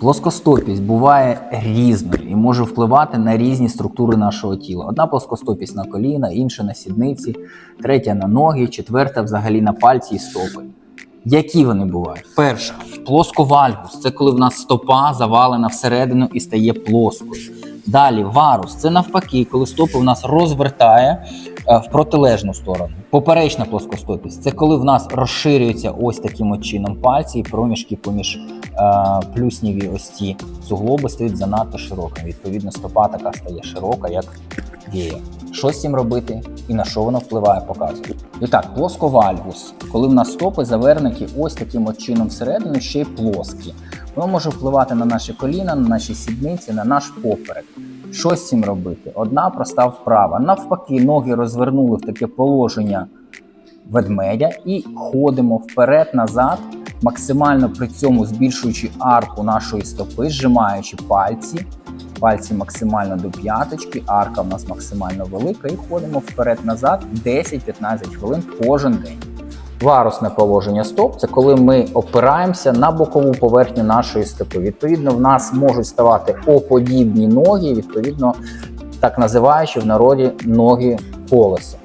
Плоскостопість буває різною і може впливати на різні структури нашого тіла. Одна плоскостопість на коліна, інша на сідниці, третя на ноги, четверта взагалі на пальці і стопи. Які вони бувають? Перша плосковальгус це коли в нас стопа завалена всередину і стає плоскою. Далі варус це навпаки, коли стопа в нас розвертає е, в протилежну сторону. Поперечна плоскостопість це коли в нас розширюються ось таким от чином пальці і проміжки поміж плюсніві ось ці суглоби стають занадто широкими. Відповідно, стопа така стає широка, як віє. Що з цим робити і на що воно впливає, показую. І так, плосковальгус, коли в нас стопи завернуті ось таким от чином всередину, ще й плоскі. Воно може впливати на наші коліна, на наші сідниці, на наш поперек. Що з цим робити? Одна проста вправа. Навпаки, ноги розвернули в таке положення ведмедя і ходимо вперед-назад, максимально при цьому збільшуючи арку нашої стопи, зжимаючи пальці. Пальці максимально до п'яточки, арка в нас максимально велика, і ходимо вперед-назад 10-15 хвилин кожен день. Варусне положення стоп це коли ми опираємося на бокову поверхню нашої стопи. Відповідно, в нас можуть ставати оподібні ноги, відповідно, так називаючи в народі ноги колеса.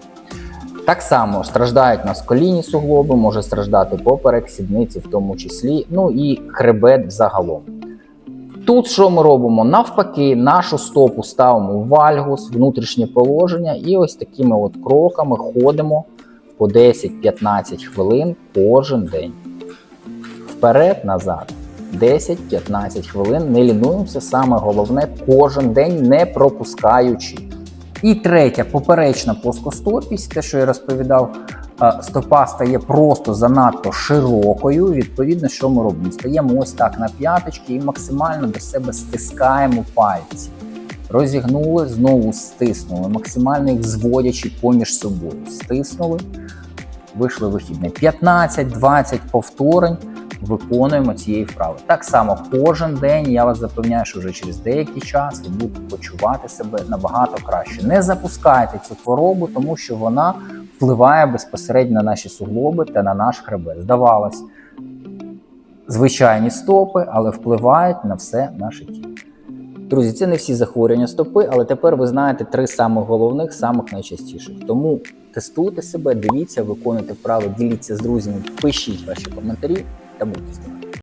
Так само страждають нас колінні суглоби, може страждати поперек, сідниці, в тому числі, ну і хребет взагалом. Тут що ми робимо? Навпаки, нашу стопу ставимо в вальгус, внутрішнє положення, і ось такими от кроками ходимо по 10-15 хвилин кожен день. Вперед, назад. 10-15 хвилин. Не лінуємося, саме головне кожен день не пропускаючи. І третя поперечна плоскостопість, те, що я розповідав, е, стопа стає просто занадто широкою. Відповідно, що ми робимо? Стаємо ось так на п'яточки і максимально до себе стискаємо пальці. Розігнули, знову стиснули, максимально їх зводячи поміж собою. Стиснули, вийшли вихідне. 15-20 повторень виконуємо цієї вправи. Так само кожен день я вас запевняю, що вже через деякий час ви будете почувати себе набагато краще. Не запускайте цю хворобу, тому що вона впливає безпосередньо на наші суглоби та на наш хребет. Здавалось, звичайні стопи, але впливають на все наше тіло. Друзі, це не всі захворювання стопи, але тепер ви знаєте три самих головних, самих найчастіших. Тому тестуйте себе, дивіться, виконуйте вправи, діліться з друзями, пишіть ваші коментарі Até muito.